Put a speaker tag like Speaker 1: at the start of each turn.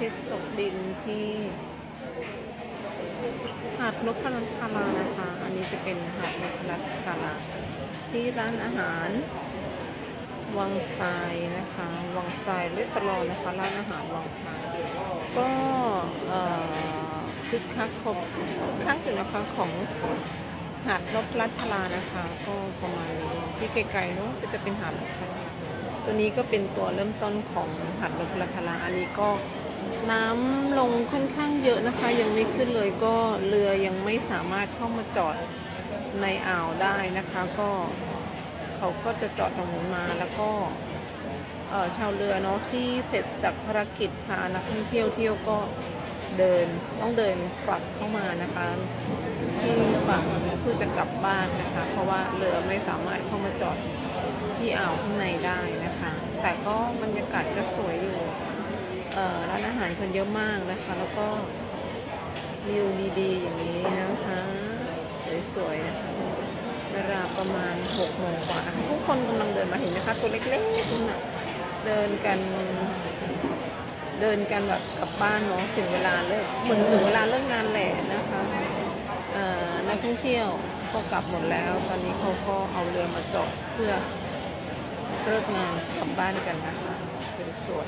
Speaker 1: ทิตย์ตกดินที่หาดนพลันคารานะคะ อันนี้จะเป็นหาดนพลันคาราที่ร้านอาหาร วังทรายนะคะ วังทรายเรตลอนะคะร้านอาหารวังทรายก็คึกคักครบคึกคักอยู่นะคะของหาดนพลัดพลานะคะ ก็ประมาณนี้ที่ไกลๆเนาะก็จะเป็นหาดนพลัดพลาตัวนี้ก็เป็นตัวเริ่มต้นของหาดนพลัดพลาอันนี้ก็ น้ำลงค่อนข้างเยอะนะคะ ยังไม่ขึ้นเลยก็เรือยังไม่สามารถเข้ามาจอดในอ่าวได้นะคะ ก็เขาก็จะจอดตรงนู้นมาแล้วก็เชาวเรือเนาะที่เสร็จจากภารกิจพานักท่องเที่ยวเที่ยวก็เดินต้องเดินกลับเข้ามานะคะที่ฝั่งเพื่อจะกลับบ้านนะคะ เพราะว่าเรือไม่สามารถเข้ามาจอดที่อ่าวข้างในได้นะคะ แต่ก็บรรยากาศก็สวยอยู่ ร้านอาหารคนเยอะมากนะคะ แล้วก็วิวดีๆ อย่างนี้นะคะ สวยๆนะคะเวลาประมาณหกโมงกว่าผู้คนกำลังเดินมาเห็นนะคะ ตัวเล็กๆนั่นนะเดินกัน เดินกันแบบกลับบ้านเนาะถึงเวลาเลิกเหมือนถึงเวลาเลิกงานแหละนะคะนักท่องเที่ยวก็กลับหมดแล้ว ตอนนี้เขาก็เอาเรือมาจอดเพื่อเลิกงานกลับบ้านกันนะคะ เป็นสวย